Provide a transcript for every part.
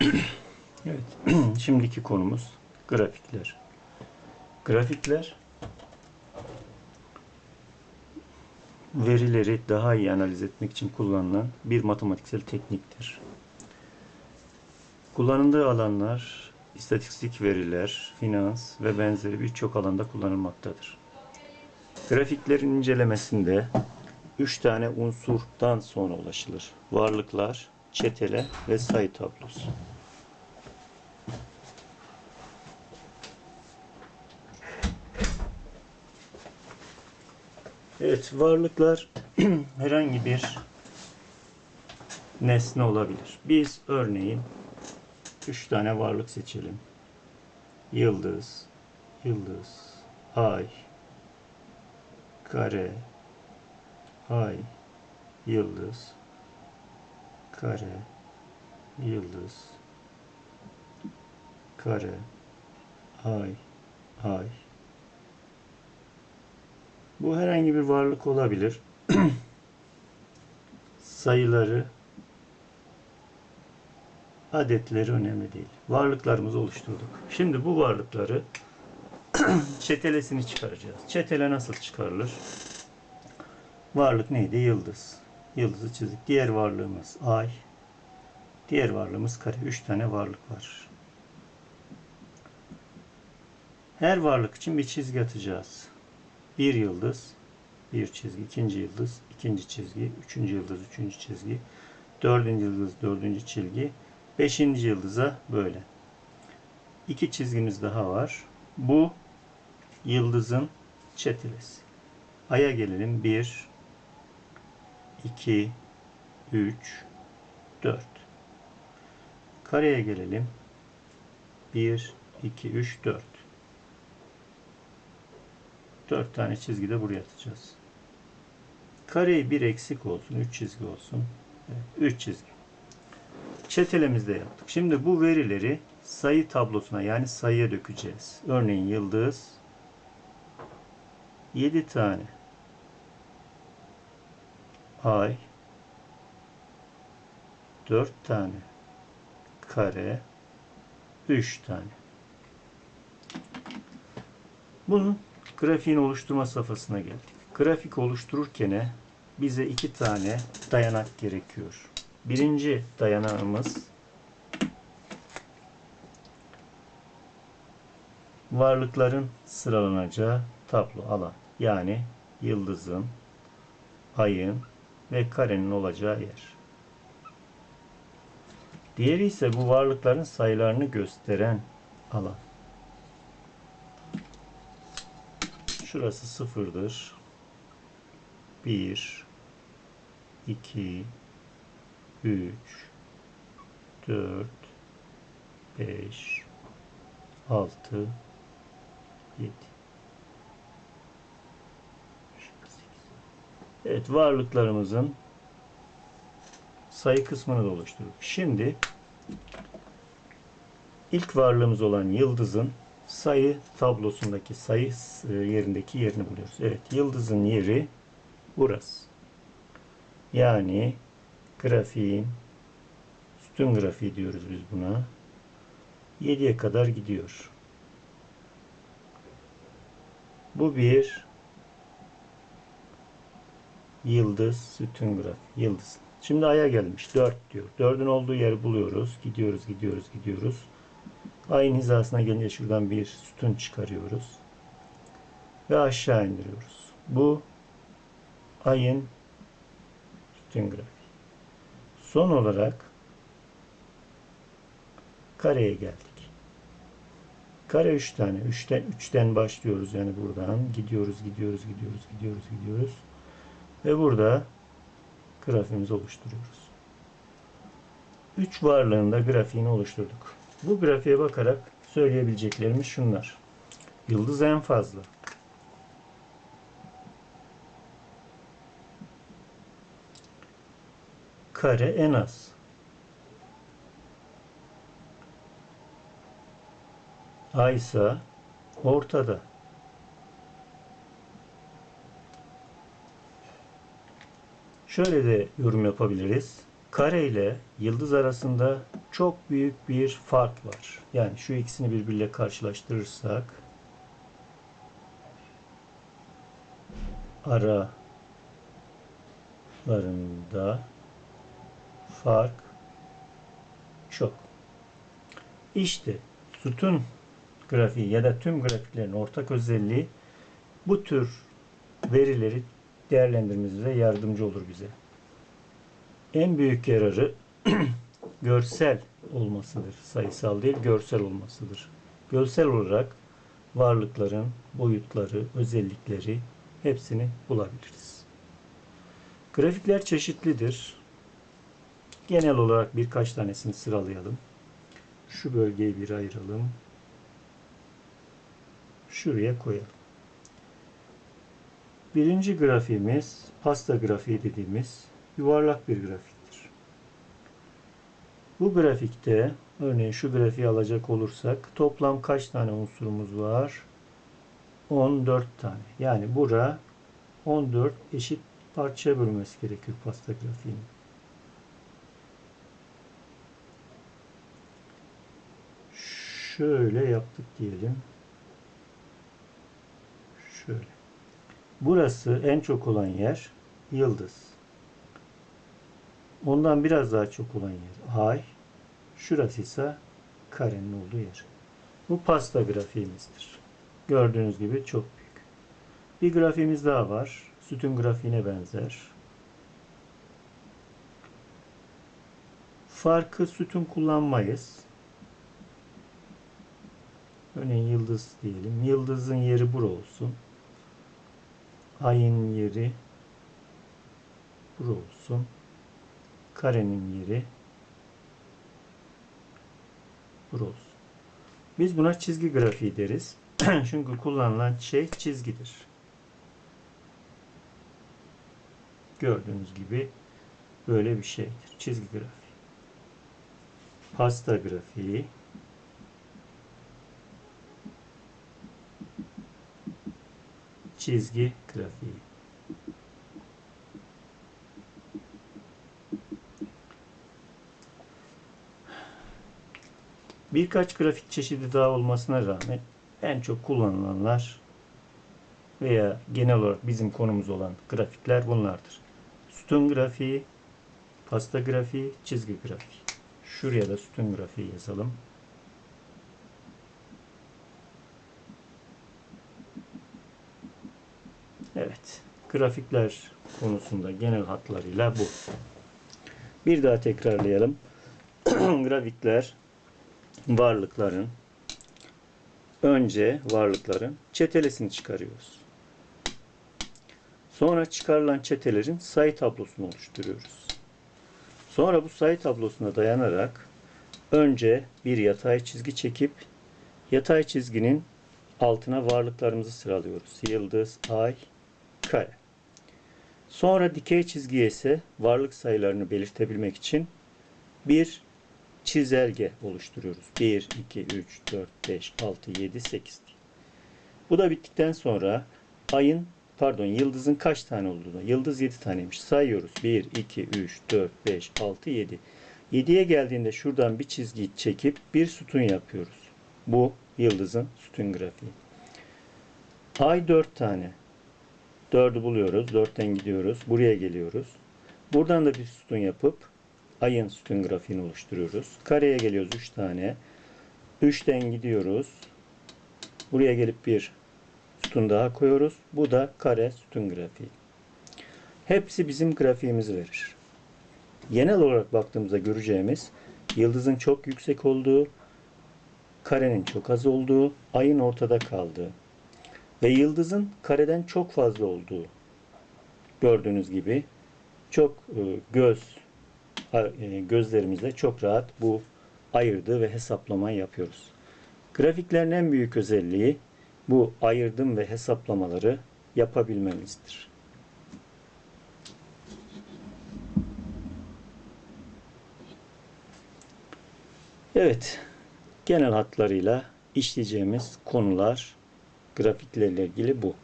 Evet. Şimdiki konumuz grafikler. Grafikler verileri daha iyi analiz etmek için kullanılan bir matematiksel tekniktir. Kullanıldığı alanlar istatistik veriler, finans ve benzeri birçok alanda kullanılmaktadır. Grafiklerin incelemesinde üç tane unsurdan sonra ulaşılır. Varlıklar, çetele ve sayı tablosu. Evet, varlıklar herhangi bir nesne olabilir. Biz örneğin üç tane varlık seçelim. Yıldız, yıldız, ay, kare, ay, yıldız, kare, yıldız, kare, ay, ay. Bu herhangi bir varlık olabilir. Sayıları, adetleri önemli değil. Varlıklarımızı oluşturduk. Şimdi bu varlıkları çetelesini çıkaracağız. Çetele nasıl çıkarılır? Varlık neydi? Yıldız. Yıldızı çizdik. Diğer varlığımız ay. Diğer varlığımız kare. Üç tane varlık var. Her varlık için bir çizgi atacağız. Bir yıldız, bir çizgi, ikinci yıldız, ikinci çizgi, üçüncü yıldız, üçüncü çizgi, dördüncü yıldız, dördüncü çizgi, beşinci yıldıza böyle. İki çizgimiz daha var. Bu yıldızın çetelesi. Aya gelelim. 1, 2, 3, 4. Kareye gelelim. 1, 2, 3, 4. 4 tane çizgi de buraya atacağız. Kareyi bir eksik olsun. 3 çizgi olsun. 3 çizgi. Çetelemizde yaptık. Şimdi bu verileri sayı tablosuna yani sayıya dökeceğiz. Örneğin yıldız 7 tane ay 4 tane kare 3 tane. Bunun grafiğin oluşturma safhasına geldik. Grafik oluştururken bize iki tane dayanak gerekiyor. Birinci dayanağımız varlıkların sıralanacağı tablo alan. Yani yıldızın, ayın ve karenin olacağı yer. Diğeri ise bu varlıkların sayılarını gösteren alan. Şurası sıfırdır. 1 2 3 4 5 6 7 Evet varlıklarımızın sayı kısmını da oluşturduk. Şimdi ilk varlığımız olan yıldızın sayı tablosundaki sayı e, yerindeki yerini buluyoruz. Evet yıldızın yeri burası. Yani grafiğin sütun grafiği diyoruz biz buna. 7'ye kadar gidiyor. Bu bir yıldız sütun grafik. Yıldız. Şimdi aya gelmiş. 4 diyor. 4'ün olduğu yeri buluyoruz. Gidiyoruz, gidiyoruz, gidiyoruz. Ayın hizasına gelince şuradan bir sütun çıkarıyoruz. Ve aşağı indiriyoruz. Bu ayın sütun grafiği. Son olarak kareye geldik. Kare 3 tane. 3'ten 3'ten başlıyoruz yani buradan gidiyoruz, gidiyoruz, gidiyoruz, gidiyoruz, gidiyoruz. Ve burada grafiğimizi oluşturuyoruz. 3 varlığında grafiğini oluşturduk. Bu grafiğe bakarak söyleyebileceklerimiz şunlar. Yıldız en fazla. Kare en az. Ay ise ortada. Şöyle de yorum yapabiliriz. Kare ile yıldız arasında çok büyük bir fark var. Yani şu ikisini birbiriyle karşılaştırırsak aralarında fark çok. İşte sütun grafiği ya da tüm grafiklerin ortak özelliği bu tür verileri değerlendirmemize yardımcı olur bize. En büyük yararı görsel olmasıdır. Sayısal değil, görsel olmasıdır. Görsel olarak varlıkların boyutları, özellikleri hepsini bulabiliriz. Grafikler çeşitlidir. Genel olarak birkaç tanesini sıralayalım. Şu bölgeyi bir ayıralım. Şuraya koyalım. Birinci grafiğimiz pasta grafiği dediğimiz yuvarlak bir grafiktir. Bu grafikte örneğin şu grafiği alacak olursak toplam kaç tane unsurumuz var? 14 tane. Yani bura 14 eşit parçaya bölmesi gerekiyor pasta grafiğinin. Şöyle yaptık diyelim. Şöyle. Burası en çok olan yer yıldız. Ondan biraz daha çok olan yer ay. Şurası ise karenin olduğu yer. Bu pasta grafiğimizdir. Gördüğünüz gibi çok büyük. Bir grafiğimiz daha var. Sütun grafiğine benzer. Farkı sütun kullanmayız. Örneğin yıldız diyelim. Yıldızın yeri bura olsun. Ayın yeri bura olsun. Karenin yeri bura olsun. Biz buna çizgi grafiği deriz. Çünkü kullanılan şey çizgidir. Gördüğünüz gibi böyle bir şeydir. Çizgi grafiği. Pasta grafiği. Çizgi grafiği. Birkaç grafik çeşidi daha olmasına rağmen en çok kullanılanlar veya genel olarak bizim konumuz olan grafikler bunlardır. Sütun grafiği, pasta grafiği, çizgi grafiği. Şuraya da sütun grafiği yazalım. Evet. Grafikler konusunda genel hatlarıyla bu. Bir daha tekrarlayalım. Grafikler varlıkların önce varlıkların çetelesini çıkarıyoruz. Sonra çıkarılan çetelerin sayı tablosunu oluşturuyoruz. Sonra bu sayı tablosuna dayanarak önce bir yatay çizgi çekip yatay çizginin altına varlıklarımızı sıralıyoruz. Yıldız, ay, kare. Sonra dikey çizgiye ise varlık sayılarını belirtebilmek için bir çizelge oluşturuyoruz. 1, 2, 3, 4, 5, 6, 7, 8 diye. Bu da bittikten sonra ayın pardon yıldızın kaç tane olduğunu. Yıldız 7 taneymiş. Sayıyoruz. 1, 2, 3, 4, 5, 6, 7. 7'ye geldiğinde şuradan bir çizgi çekip bir sütun yapıyoruz. Bu yıldızın sütun grafiği. Ay 4 tane. 4'ü buluyoruz. 4'ten gidiyoruz. Buraya geliyoruz. Buradan da bir sütun yapıp ayın sütun grafiğini oluşturuyoruz. Kareye geliyoruz 3 tane. 3'ten gidiyoruz. Buraya gelip bir sütun daha koyuyoruz. Bu da kare sütun grafiği. Hepsi bizim grafiğimizi verir. Genel olarak baktığımızda göreceğimiz yıldızın çok yüksek olduğu, karenin çok az olduğu, ayın ortada kaldığı ve yıldızın kareden çok fazla olduğu gördüğünüz gibi çok e, göz e, gözlerimizle çok rahat bu ayırdı ve hesaplamayı yapıyoruz. Grafiklerin en büyük özelliği bu ayırdım ve hesaplamaları yapabilmemizdir. Evet, genel hatlarıyla işleyeceğimiz konular Grafiklerle ilgili bu.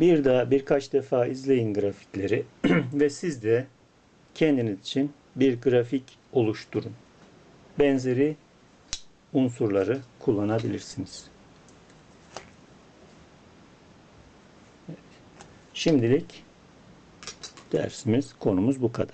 Bir daha birkaç defa izleyin grafikleri ve siz de kendiniz için bir grafik oluşturun. Benzeri unsurları kullanabilirsiniz. Şimdilik dersimiz konumuz bu kadar.